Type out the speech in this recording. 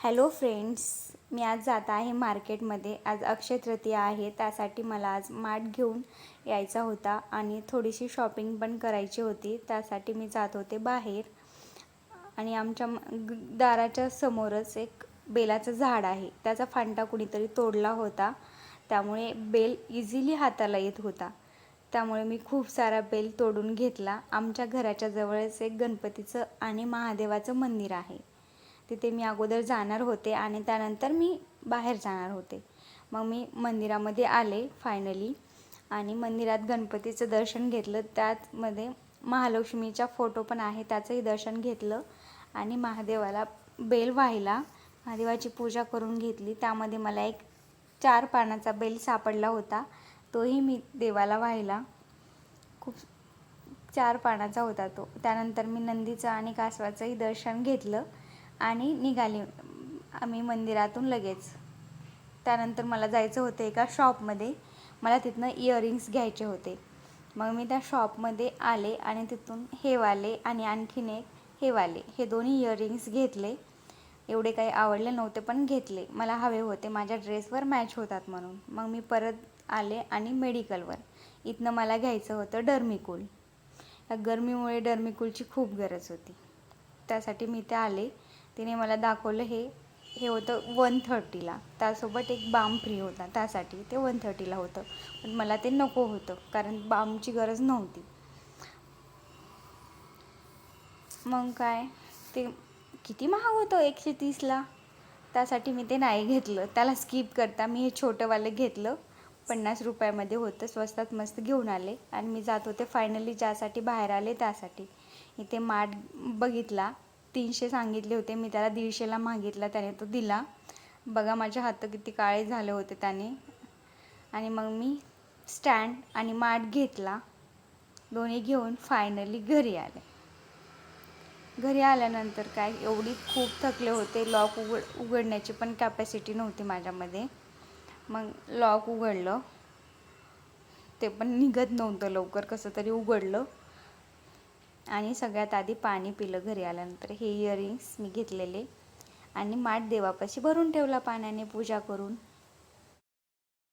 Hello friends मी आज जात आहे मार्केटमध्ये. आज अक्षय तृतीया आहे त्यासाठी मला आज माठ घेऊन यायचा होता आणि थोडीशी शॉपिंग पण करायची होती त्यासाठी मी जात होते बाहेर. आणि आमच्या म- दाराच्या समोरच एक बेलाचं झाड आहे. त्याचा फांटा कुणीतरी तोडला होता. त्यामुळे बेल इझिली हाताला येत होता. त्यामुळे मी खूप सारा बेल तोडून घेतला. आमच्या घराच्या जवळच एक गणपतीचं आणि महादेवाचं मंदिर आहे. तिथे मी अगोदर जाणार होते आणि त्यानंतर मी बाहेर जाणार होते. मग मी मंदिरामध्ये आले फायनली आणि मंदिरात गणपतीचं दर्शन घेतलं. त्यातमध्ये महालक्ष्मीचा फोटो पण आहे त्याचंही दर्शन घेतलं आणि महादेवाला बेल वाहिला. महादेवाची पूजा करून घेतली. त्यामध्ये मला एक चार पानाचा बेल सापडला होता. तोही मी देवाला वाहिला. खूप चार पानाचा होता तो. त्यानंतर मी नंदीचं आणि कासवाचंही दर्शन घेतलं. आणि निघाली. आम्ही मंदिरातून लगेच. त्यानंतर मला जायचं होतं एका शॉपमध्ये. मला तिथनं इयरिंग्स घ्यायचे होते. मग मी त्या शॉपमध्ये आले आणि तिथून हे वाले आणि आणखीन एक हे वाले हे दोन्ही इयरिंग्स घेतले. एवढे काही आवडले नव्हते पण घेतले. मला हवे होते. माझ्या ड्रेसवर मॅच होतात म्हणून. मग मी परत आले आणि मेडिकलवर इथनं मला घ्यायचं होतं डर्मिकूल या गरमीमुळे डर्मिकूलची खूप गरज होती. त्यासाठी मी ते आले. तिने मला दाखवलं हे. हे होतं वन थर्टीला त्यासोबत एक बाम फ्री होता. त्यासाठी ते वन थर्टीला होतं. पण मला ते नको होतं कारण बामची गरज नव्हती. मग काय? ते किती महाग होतं? एकशे तीसला त्यासाठी मी ते नाही घेतलं. त्याला स्किप करता मी हे छोटंवालं घेतलं. पन्नास रुपयामध्ये होतं. स्वस्तात मस्त घेऊन आले. आणि मी जात होते फायनली ज्यासाठी बाहेर आले त्यासाठी. इथे माठ बघितला. तीनशे सांगितले होते. मी त्याला दीडशेला मागितला त्याने तो दिला. बघा माझे हात किती काळे झाले होते त्याने. आणि मग मी स्टँड आणि माठ घेतला. दोन्ही घेऊन फायनली घरी आले. घरी आल्यानंतर काय एवढी खूप थकले होते. लॉक उघड उघडण्याची पण कॅपॅसिटी नव्हती माझ्यामध्ये. मग लॉक उघडलं. ते पण निघत नव्हतं लवकर कसं तरी उघडलं. आणि सगळ्यात आधी पाणी पिलं घरी आल्यानंतर. हे इयरिंग्स मी घेतलेले. आणि माठ देवापाशी भरून ठेवला पाण्याने पूजा करून.